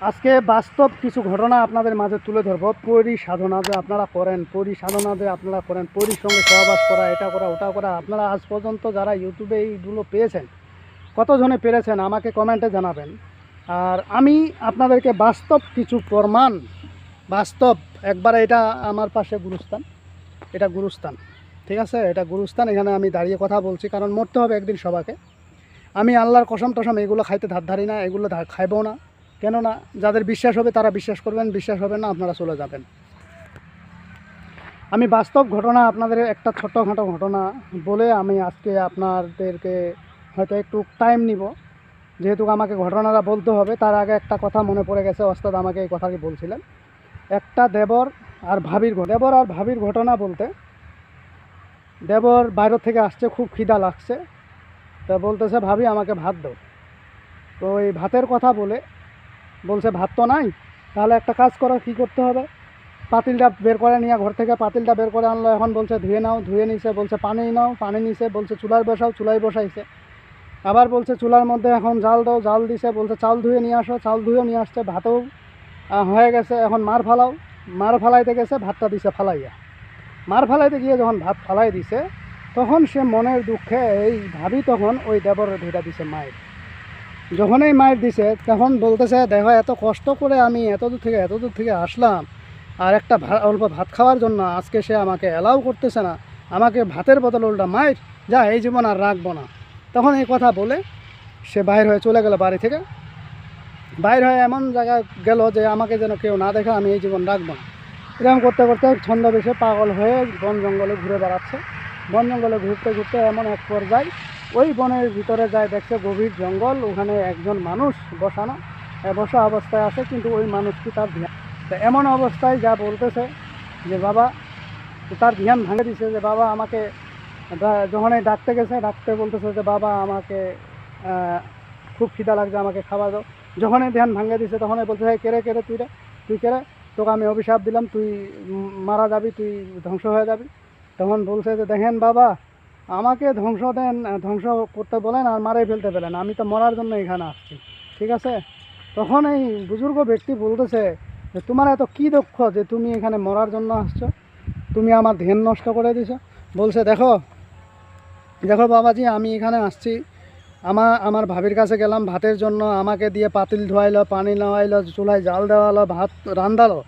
আজকে বাস্তব কিছু ঘটনা আপনাদের মাঝে তুলে ধরবো। পরি সাধনা যে আপনারা করেন পরি সাধনা যে আপনারা করেন, পরির সঙ্গে সহবাস করা, এটা করা, ওটা করা, আপনারা আজ পর্যন্ত যারা ইউটিউবে এইগুলো পেয়েছেন, কতজনে পেরেছেন আমাকে কমেন্টে জানাবেন। আর আমি আপনাদেরকে বাস্তব কিছু প্রমাণ, বাস্তব, একবার এটা আমার পাশে গুরুস্থান, এটা গুরুস্থান, ঠিক আছে? এটা গুরুস্থান, এখানে আমি দাঁড়িয়ে কথা বলছি, কারণ মরতে হবে একদিন সবাকে আমি আল্লাহর কসম টসম এগুলো খাইতে ধার ধারি না, এগুলো ধা- খাইবো না। কেননা যাদের বিশ্বাস হবে তারা বিশ্বাস করবেন, বিশ্বাস হবে না, আপনারা চলে যাবেন। আমি বাস্তব ঘটনা আপনাদের একটা ছোটোখাটো ঘটনা বলে আমি আজকে আপনাদেরকে হয়তো একটু টাইম নিব। যেহেতু আমাকে ঘটনাটা বলতে হবে, তার আগে একটা কথা মনে পড়ে গেছে অস্তাদ আমাকে এই কথাটি বলছিলেন। একটা দেবর আর ভাবির দেবর আর ভাবির ঘটনা বলতে, দেবর বাইরে থেকে আসছে, খুব খিদা লাগছে। তা বলতেছে, ভাবি, আমাকে ভাত দাও। তো এই ভাতের কথা বলে বলছে, ভাত তো নাই, তাহলে একটা কাজ করো, কী করতে হবে? পাতিলটা বের করে নিয়ে ঘর থেকে পাতিলটা বের করে আনলো, এখন বলছে, ধুয়ে নাও, ধুয়ে নিছে। বলছে পানি নাও, পানি নিছে। বলছে, চুলায় বসাও চুলায় বসাইছে। আবার বলছে, চুলার মধ্যে এখন জাল দাও, জাল দিছে। বলছে, চাল ধুয়ে নিয়ে আসো, চাল ধুয়েও নিয়ে আসছে, ভাতও হয়ে গেছে, এখন মার ফালাও। মার ফালাইতে গেছে, ভাতটা দিছে ফালাইয়া। মার ফালাইতে গিয়ে যখন ভাত ফালাই দিছে, তখন সে মনের দুঃখে, এই ভাবি তখন ওই দেবরের ধৈরা দিছে মায়ের। যখনই মায়ের দিছে, তখন বলতেছে, দেখো, এত কষ্ট করে আমি এত দূর থেকে, এত দূর থেকে আসলাম। আর একটা অল্প ভাত খাওয়ার জন্য আজকে সে আমাকে অ্যালাউ করতেছে না। আমাকে ভাতের বদল উল্টা, মায়ের, যা, এই জীবন আর রাখব না। তখন এই কথা বলে সে বাইর হয়ে চলে গেল বাড়ি থেকে। বাইর হয়ে এমন জায়গায় গেল যে আমাকে যেন কেউ না দেখে আমি এই জীবন রাখব না। এরকম করতে করতে ছন্দবেশে পাগল হয়ে বন জঙ্গলে ঘুরে বেড়াচ্ছে। বন জঙ্গলে ঘুরতে ঘুরতে এমন এক পর্যায়ে ওই বনের ভিতরে যায়, দেখছে গভীর জঙ্গল, ওখানে একজন মানুষ বসানো বসা অবস্থায় আছে, কিন্তু ওই মানুষটি তার ধ্যান? তো এমন অবস্থায় যা বলতেছে যে, বাবা, তার ধ্যান ভাঙে দিছে যে, বাবা, আমাকে যখনই ডাকতে গেছে, ডাকতে বলতেছে যে, বাবা, আমাকে খুব খিদা লাগছে, আমাকে খাওয়া দাও। যখনই ধ্যান ভাঙে দিছে, তখনই বলছে "এই কেড়ে কেড়ে, তুই রে, তুই কেড়ে, তোকে আমি অভিশাপ দিলাম, তুই মারা যাবি, তুই ধ্বংস হয়ে যাবি। তখন বলছে যে, দেখেন বাবা আমাকে ধ্বংস দেন ধ্বংস করতে বলেন আর মারাই ফেলতে বলেন। আমি তো মরার জন্য এখানে আসছি। ঠিক আছে? তখন এই বুজুর্গ ব্যক্তি বলতেছে যে, তোমার এত কী দক্ষ যে তুমি এখানে মরার জন্য আসছো? তুমি আমার ধ্যান নষ্ট করে দিছো। বলছে, দেখো দেখো বাবাজি, আমি এখানে আসছি। আমার আমার ভাবির কাছে গেলাম, ভাতের জন্য আমাকে দিয়ে পাতিল ধোয়াইলো, পানি নেওয়াইলো চুলায় জাল দেওয়ালো, ভাত রান্দালো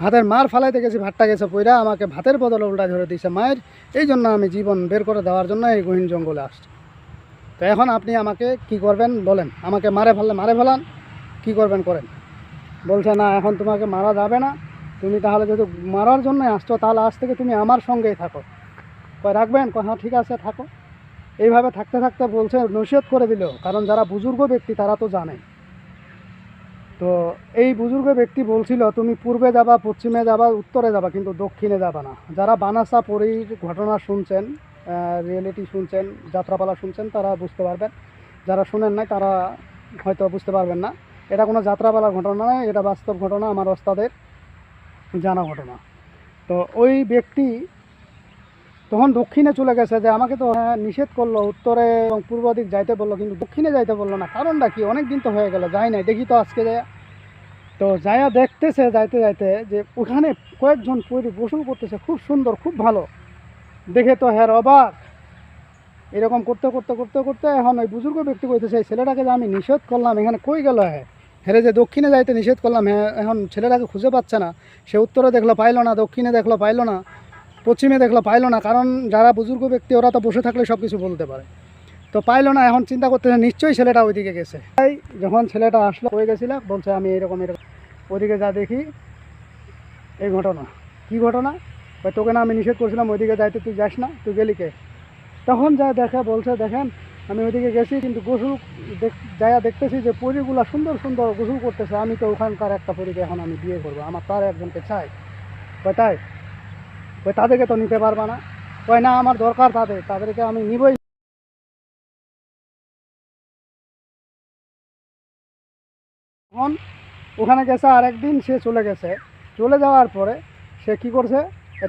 ভাতের মার ফালাইতে গেছি, ভাতটা গেছে পইরা আমাকে ভাতের বদলে উল্টা ধরে দিয়েছে মায়ের। এই জন্য আমি জীবন বের করে দেওয়ার জন্য এই গহীন জঙ্গলে আসছি। তো এখন আপনি আমাকে কি করবেন বলেন? আমাকে মারে ফেললে মারে ফেলান, কি করবেন করেন? বলছে, না, এখন তোমাকে মারা যাবে না। তুমি তাহলে যেহেতু মারার জন্যই আসছো, তাহলে আজ থেকে তুমি আমার সঙ্গেই থাকো। কয়, রাখবেন? কয় হ্যাঁ ঠিক আছে, থাকো। এইভাবে থাকতে থাকতে বলছে, নসিহত করে দিল। কারণ যারা বুজুর্গ ব্যক্তি, তারা তো জানে। তো এই বুজুর্গ ব্যক্তি বলছিল, তুমি পূর্বে যাবা, পশ্চিমে যাবা, উত্তরে যাবা, কিন্তু দক্ষিণে যাবা না। যারা বানাসা পরীর ঘটনা শুনছেন রিয়েলিটি শুনছেন, যাত্রাপালা শুনছেন, তারা বুঝতে পারবেন। যারা শুনেন নাই, তারা হয়তো বুঝতে পারবেন না। এটা কোনো যাত্রাপালার ঘটনা নয়, এটা বাস্তব ঘটনা, আমার ওস্তাদের জানা ঘটনা। তো ওই ব্যক্তি তখন দক্ষিণে চলে গেছে যে আমাকে তো হ্যাঁ, নিষেধ করল উত্তরে এবং পূর্ব দিক যাইতে বলল কিন্তু দক্ষিণে যাইতে বলল না। কারণটা কি? অনেক দিন তো হয়ে গেল যাই নাই। দেখি তো আজকে যায় তো যায়া দেখতেছে যাইতে যাইতে যে ওখানে কয়েকজন পরি গোসল করতেছে খুব সুন্দর খুব ভালো। দেখে তো হ্যার অবাক। এরকম করতে করতে করতে করতে এখন ওই বুজুর্গ ব্যক্তি কইতেছে এই ছেলেটাকে যে আমি নিষেধ করলাম এখানে কই গেল হ্যাঁ হেরে যে দক্ষিণে যাইতে নিষেধ করলাম হ্যাঁ এখন ছেলেটাকে খুঁজে পাচ্ছে না। সে উত্তরে দেখল পাইলো না দক্ষিণে দেখল পাইলো না। পশ্চিমে দেখল, পাইলো না, কারণ যারা বুজুর্গ ব্যক্তি, ওরা তো বসে থাকলে সব কিছু বলতে পারে। তো পাইলো না, এখন চিন্তা করতেছে, নিশ্চয়ই ছেলেটা ওইদিকে গেছে। তাই যখন ছেলেটা আসলো হয়ে গেছিল? বলছে, আমি এরকম এরকম। ওইদিকে যা দেখি, এই ঘটনা। কি ঘটনা? তোকে না আমি নিষেধ করছিলাম, ওইদিকে যাইতে তুই যাস না, তুই গেলি কে? তখন যা দেখে, বলছে, দেখেন, আমি ওইদিকে গেছি, কিন্তু গোসল যাইয়া দেখতেছি যে পরিগুলা সুন্দর সুন্দর গোসল করতেছে। আমি তো ওখানকার একটা পরিকে এখন আমি বিয়ে করব, আমার তার একজনকে চাই। কয়, তাই? ওই তাদেরকে তো নিতে পারবা না। কয় না, আমার দরকার তাদের, তাদেরকে আমি নিবই। ওখানে গেছে আর একদিন সে চলে গেছে। চলে যাওয়ার পরে সে কি করছে?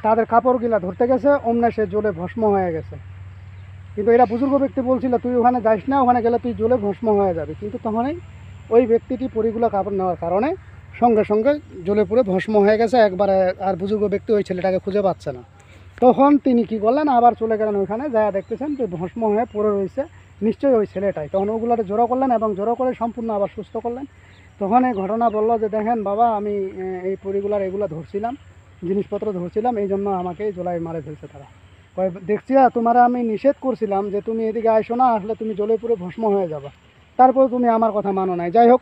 তাদের কাপড়গুলা ধরতে গেছে, অমনে সে জলে ভস্ম হয়ে গেছে। কিন্তু এটা বুজুর্গ ব্যক্তি বলছিল, তুই ওখানে যাইস না, ওখানে গেলে তুই জলে ভস্ম হয়ে যাবে। কিন্তু তখনই ওই ব্যক্তিটি পরিগুলো কাপড় নেওয়ার কারণে সঙ্গে সঙ্গে জ্বলে পুড়ে ভস্ম হয়ে গেছে, একবারে আর বুজুর্গ ব্যক্তি ওই ছেলেটাকে খুঁজে পাচ্ছে না। তখন তিনি কি করলেন, আবার চলে গেলেন ওইখানে, যা দেখতেছেন যে ভস্ম হয়ে পড়ে রয়েছে, নিশ্চয়ই ওই ছেলেটাই। তখন ওগুলোতে জড়ো করলেন এবং জড়ো করে সম্পূর্ণ আবার সুস্থ করলেন। তখন এই ঘটনা বলল যে, দেখেন বাবা, আমি এই পরিগুলার এগুলো ধরছিলাম, জিনিসপত্র ধরছিলাম এই জন্য আমাকে জোলাই মারে ফেলছে তারা। কয়, দেখছি তোমার আমি নিষেধ করছিলাম যে, তুমি এদিকে আইসো না, আসলে তুমি জলে পুরে ভস্ম হয়ে যাবা। তারপর তুমি আমার কথা মানো নাই। যাই হোক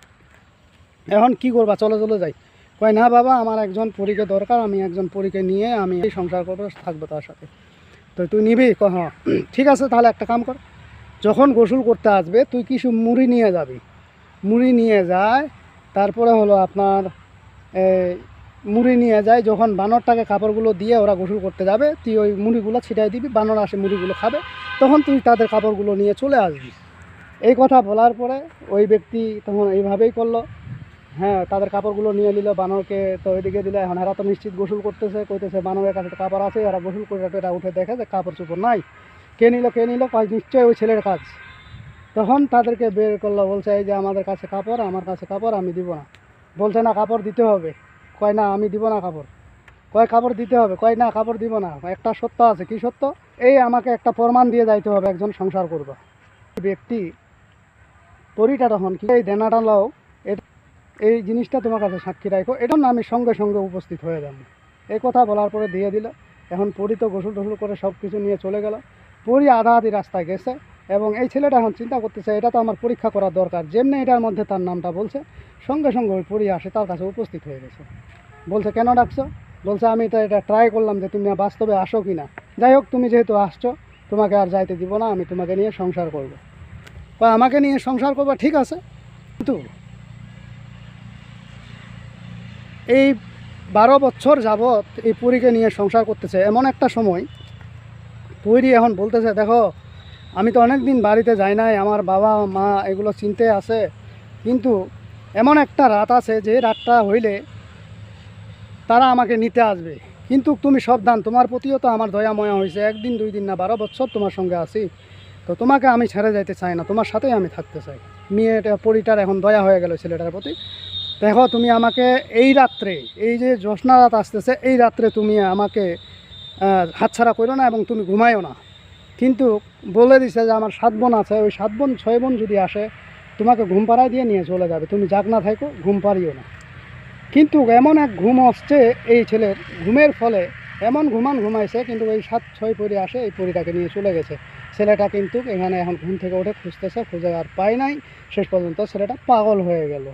এখন কি করবা? চলো চলো যাই। কয়, না বাবা, আমার একজন পরীকে দরকার, আমি একজন পরীকে নিয়ে আমি এই সংসার করব, থাকব তার সাথে। তো তুই নিবি? হ্যাঁ। ঠিক আছে, তাহলে একটা কাম কর। যখন গোসল করতে আসবে, তুই কিছু মুড়ি নিয়ে যাবি। মুড়ি নিয়ে যায়, তারপরে হলো আপনার মুড়ি নিয়ে যায়, যখন বানরটাকে কাপড়গুলো দিয়ে ওরা গোসল করতে যাবে, তুই ওই মুড়িগুলো ছিটাই দিবি, বানর আসে মুড়িগুলো খাবে, তখন তুই তাদের কাপড়গুলো নিয়ে চলে আসবি। এই কথা বলার পরে ওই ব্যক্তি তখন এইভাবেই করল। হ্যাঁ তাদের কাপড়গুলো নিয়ে নিল, বানরকে তো ওইদিকে দিলে, এখন এরা তো নিশ্চিত গোসল করতেছে, কইতেছে বানরের কাছে কাপড় আছে, এরা গোসল করে এরা উঠে দেখে যে কাপড় চোপড় নাই। কে নিল কে নিল নিশ্চয়ই ওই ছেলের কাজ। তখন তাদেরকে বের করল, বলছে, এই যে আমাদের কাছে কাপড়, আমার কাছে কাপড়, আমি দিব না। বলছে, না, কাপড় দিতে হবে। কয়, না, আমি দিব না কাপড়। কয়, কাপড় দিতে হবে। কয়, না, কাপড় দিব না। একটা সত্য আছে, কি সত্য? এই আমাকে একটা প্রমাণ দিয়ে যাইতে হবে, একজন সংসার করবে। ব্যক্তি, পরিটা তখন কি? এই দেনাটা লও এই জিনিসটা তোমার কাছে সাক্ষী রাখো এটা আমি সঙ্গে সঙ্গে উপস্থিত হয়ে যাব এই কথা বলার পরে দিয়ে দিল। এখন পরি তো গোসল টোসল করে সব কিছু নিয়ে চলে গেল। পরি আধা আধি রাস্তায় গেছে এবং এই ছেলেটা এখন চিন্তা করতেছে, এটা তো আমার পরীক্ষা করা দরকার। যেমনি এটার মধ্যে তার নামটা বলছে, সঙ্গে সঙ্গে ওই পরি আসে, তার কাছে উপস্থিত হয়ে গেছে। বলছে, কেন ডাকছো? বলছে, আমি তো এটা ট্রাই করলাম যে তুমি বাস্তবে আসো কি না যাই হোক, তুমি যেহেতু আসছো, তোমাকে আর যাইতে দিব না, আমি তোমাকে নিয়ে সংসার করব। বা আমাকে নিয়ে সংসার করব? ঠিক আছে। কিন্তু এই বারো বছর যাবৎ এই পুরীকে নিয়ে সংসার করতেছে, এমন একটা সময় পুরী এখন বলতেছে, দেখো, আমি তো অনেক দিন বাড়িতে যাই নাই, আমার বাবা, মা এগুলো চিনতে আছে, কিন্তু এমন একটা রাত আছে যে রাতটা হইলে তারা আমাকে নিতে আসবে। কিন্তু তুমি সাবধান, তোমার প্রতিও তো আমার দয়া ময়া হয়েছে একদিন, দুই দিন না, বারো বছর তোমার সঙ্গে আছি, তো তোমাকে আমি ছেড়ে যাইতে চাই না, তোমার সাথেই আমি থাকতে চাই। মেয়েটা, পরিটার এখন দয়া হয়ে গেল ছেলেটার প্রতি। দেখো, তুমি আমাকে এই রাত্রে, এই যে জ্যোৎস্না রাত আসতেছে, এই রাত্রে তুমি আমাকে হাতছাড়া করো না এবং তুমি ঘুমাইও না। কিন্তু বলে দিছে যে আমার সাত বোন আছে, ওই সাত বোন, ছয় বোন যদি আসে, তোমাকে ঘুম পাড়ায় দিয়ে নিয়ে চলে যাবে। তুমি যাক না থাকো ঘুম পারিও না। কিন্তু এমন এক ঘুম আসছে এই ছেলের, ঘুমের ফলে এমন ঘুমান ঘুমাইছে, কিন্তু ওই সাত, ছয় পরি আসে, এই পরিটাকে নিয়ে চলে গেছে। ছেলেটা কিন্তু এখানে এখন ঘুম থেকে উঠে খুঁজতেছে, খুঁজে আর পায় নাই। শেষ পর্যন্ত ছেলেটা পাগল হয়ে গেল।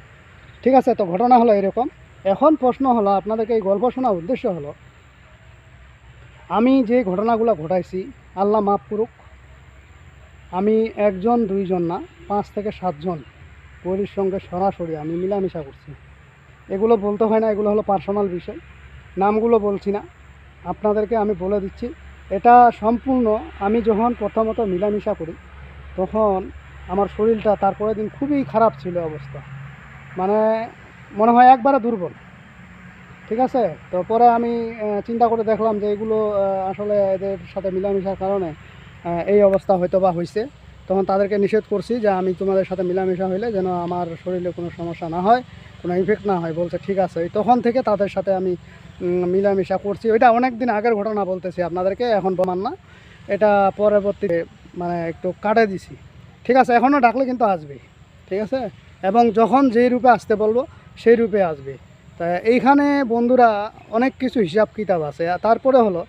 ঠিক আছে, তো ঘটনা হলো এরকম। এখন প্রশ্ন হলো, আপনাদেরকে এই গল্প শোনার উদ্দেশ্য হলো, আমি যে ঘটনাগুলো ঘটাইছি, আল্লাহ মাফ করুক, আমি একজন, দুইজন না, পাঁচ থেকে সাতজন পরির সঙ্গে সরাসরি আমি মিলামিশা করছি। এগুলো বলতে হয় না, এগুলো হলো পার্সোনাল বিষয়। নামগুলো বলছি না। আপনাদেরকে আমি বলে দিচ্ছি, এটা সম্পূর্ণ আমি যখন প্রথমত মিলামিশা করি, তখন আমার শরীরটা তারপরের দিন খুবই খারাপ ছিল অবস্থা। মানে মনে হয় একবারে দুর্বল। ঠিক আছে? তো পরে আমি চিন্তা করে দেখলাম যে এগুলো আসলে এদের সাথে মিলামিশার কারণে এই অবস্থা হয়তো বা হয়েছে তখন তাদেরকে নিষেধ করছি যে আমি তোমাদের সাথে মিলামিশা হইলে যেন আমার শরীরে কোনো সমস্যা না হয়, কোনো ইফেক্ট না হয়। বলছে, ঠিক আছে। এই তখন থেকে তাদের সাথে আমি মিলামিশা করছি। ওইটা অনেক দিন আগের ঘটনা বলতেছি আপনাদেরকে, এখন প্রমাণ না। এটা পরবর্তীতে মানে একটু কাটে দিছি। ঠিক আছে? এখনও ডাকলে কিন্তু আসবে ঠিক আছে? এবং যখন যেই রূপে আসতে বলব, সেই রূপে আসবে। তা এইখানে বন্ধুরা অনেক কিছু হিসাব কিতাব আছে। তারপরে হলো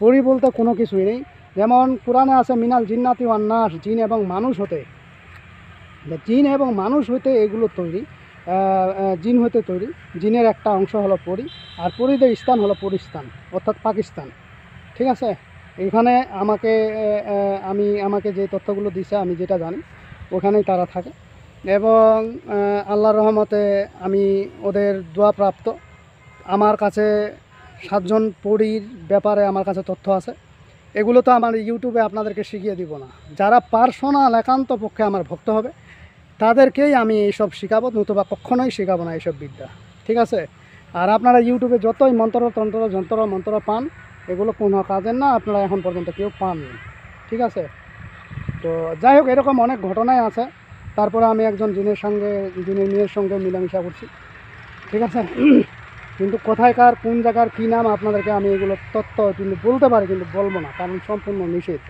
পরি বলতে কোনো কিছুই নেই। যেমন কোরআনে আছে, মিনাল জিন্নাতি ওয়ান্নাস জিন এবং মানুষ হতে। জিন এবং মানুষ হইতে এগুলো তৈরি। জিন হতে তৈরি। জিনের একটা অংশ হলো পরি, আর পরিদের স্থান হলো পরিস্থান, অর্থাৎ পাকিস্তান। ঠিক আছে? এখানে আমাকে আমি, আমাকে যে তথ্যগুলো দিছে, আমি যেটা জানি, ওখানেই তারা থাকে। এবং আল্লাহর রহমতে আমি ওদের দোয়া প্রাপ্ত। আমার কাছে সাতজন পরীর ব্যাপারে আমার কাছে তথ্য আছে। এগুলো তো আমার ইউটিউবে আপনাদেরকে শিখিয়ে দিব না। যারা পার্সোনাল একান্ত পক্ষে আমার ভক্ত হবে, তাদেরকেই আমি এইসব শেখাবো, নতুবা কখনোই শেখাবো না এইসব বিদ্যা। ঠিক আছে? আর আপনারা ইউটিউবে যতই মন্ত্র, তন্ত্র, যন্ত্র, মন্ত্র পান, এগুলো কোনো কাজের না, আপনারা এখন পর্যন্ত কেউ পাননি। ঠিক আছে? তো যাই হোক, এরকম অনেক ঘটনাই আছে। তারপরে আমি একজন জিনের সঙ্গে, জিনের মেয়ের সঙ্গে মিলামিশা করছি। ঠিক আছে? কিন্তু কোথায়কার কোন জায়গার কী নাম আপনাদেরকে আমি এগুলো তথ্য কিন্তু বলতে পারি, কিন্তু বলব না, কারণ সম্পূর্ণ নিষেধ।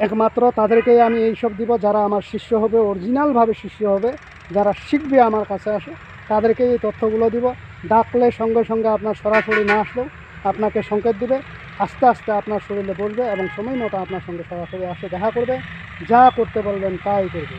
একমাত্র তাদেরকেই আমি এইসব দিব যারা আমার শিষ্য হবে, অরিজিনালভাবে শিষ্য হবে, যারা শিখবে আমার কাছে আসে, তাদেরকে এই তথ্যগুলো দিব। ডাকলে সঙ্গে সঙ্গে আপনার সরাসরি না আসলেও আপনাকে সংকেত দিবে। আস্তে আস্তে আপনার শরীরে বসবে এবং সময় মতো আপনার সঙ্গে সরাসরি আসে, দেখা করবে। যা করতে বলবেন তাই করবে।